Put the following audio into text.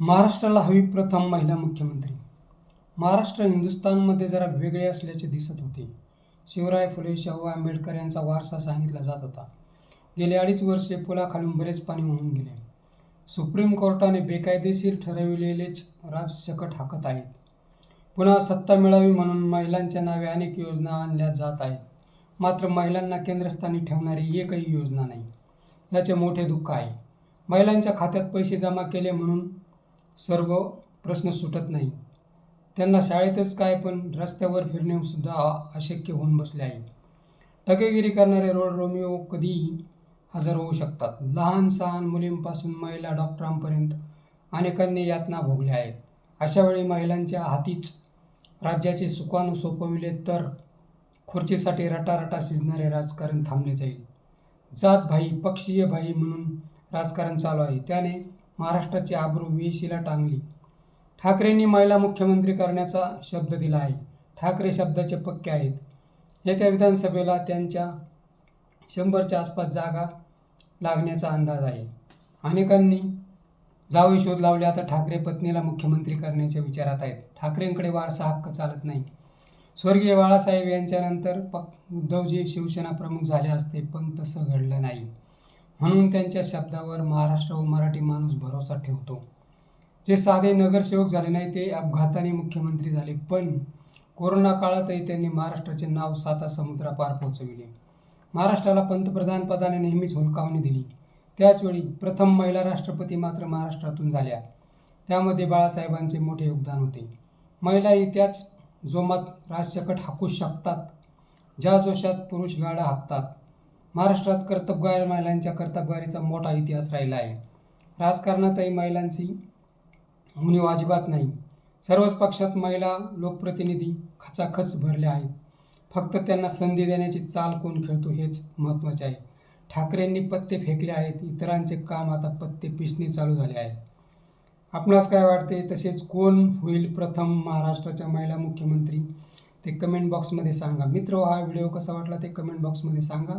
महाराष्ट्राला हवी प्रथम महिला मुख्यमंत्री. महाराष्ट्र हिंदुस्थानमध्ये जरा वेगळे असल्याचे दिसत होते. शिवराय फुले शाहू आंबेडकर यांचा वारसा सांगितला जात होता. गेले अडीच वर्षे पुलाखालून बरेच पाणी वाहून गेले. सुप्रीम कोर्टाने बेकायदेशीर ठरविलेलेच राजसकट हाकत आहेत. पुन्हा सत्ता मिळावी म्हणून महिलांच्या नावे अनेक योजना आणल्या जात आहेत. मात्र महिलांना केंद्रस्थानी ठेवणारी एकही योजना नाही. याचे मोठे दुःख आहे. महिलांच्या खात्यात पैसे जमा केले म्हणून सर्व प्रश्न सुटत नाही. त्यांना शाळेतच काय पण रस्त्यावर फिरणे सुद्धा अशक्य होऊन बसले आहे. टकेगिरी करणारे रोड रोमिओ कधीही हजर होऊ शकतात. लहान सहान मुलींपासून महिला डॉक्टरांपर्यंत अनेकांनी यातना भोगल्या आहेत. अशावेळी महिलांच्या हातीच राज्याचे सुकाणू सोपविले तर खुर्चीसाठी रटारटा शिजणारे राजकारण थांबले जाईल. जात भाई पक्षीय भाई म्हणून राजकारण चालू आहे. त्याने महाराष्ट्राची आबरू वेशीला टांगली. ठाकरेंनी महिला मुख्यमंत्री करण्याचा शब्द दिला आहे. ठाकरे शब्दाचे पक्के आहेत. येत्या विधानसभेला त्यांच्या शंभरच्या आसपास जागा लागण्याचा अंदाज आहे. अनेकांनी जावे शोध लावले. आता ठाकरे पत्नीला मुख्यमंत्री करण्याच्या विचारात आहेत. ठाकरेंकडे वारसा हक्क चालत नाही. स्वर्गीय बाळासाहेब यांच्यानंतर पक उद्धवजी शिवसेना प्रमुख झाले असते पण तसं घडलं नाही. म्हणून त्यांच्या शब्दावर महाराष्ट्र व मराठी माणूस भरोसा ठेवतो. जे साधे नगरसेवक झाले नाही ते अपघाताने मुख्यमंत्री झाले. पण कोरोना काळातही त्यांनी महाराष्ट्राचे नाव साता समुद्रापार पोहोचविले. महाराष्ट्राला पंतप्रधान पदाने नेहमीच हुलकावणी दिली. त्याचवेळी प्रथम महिला राष्ट्रपती मात्र महाराष्ट्रातून झाल्या. त्यामध्ये बाळासाहेबांचे मोठे योगदान होते. महिलाही त्याच जोमात राजशकट हाकू शकतात ज्या जोशात पुरुष गाडा हाकतात. महाराष्ट्रात कर्तबगार महिलांच्या कर्तबगारीचा मोठा इतिहास राहिला आहे. राजकारणातही महिलांची उणीव अजिबात नाही. सर्वच पक्षात महिला लोकप्रतिनिधी खचाखच भरल्या आहेत. फक्त त्यांना संधी देण्याची चाल कोण खेळतो हेच महत्त्वाचे आहे. ठाकरेंनी पत्ते फेकले आहेत इतरांचे काम आता पत्ते पिसणे चालू झाले आहे. आपणास काय वाटते? तसेच कोण होईल प्रथम महाराष्ट्राच्या महिला मुख्यमंत्री? ते कमेंट बॉक्समध्ये सांगा. मित्र हा व्हिडिओ कसा वाटला ते कमेंट बॉक्समध्ये सांगा.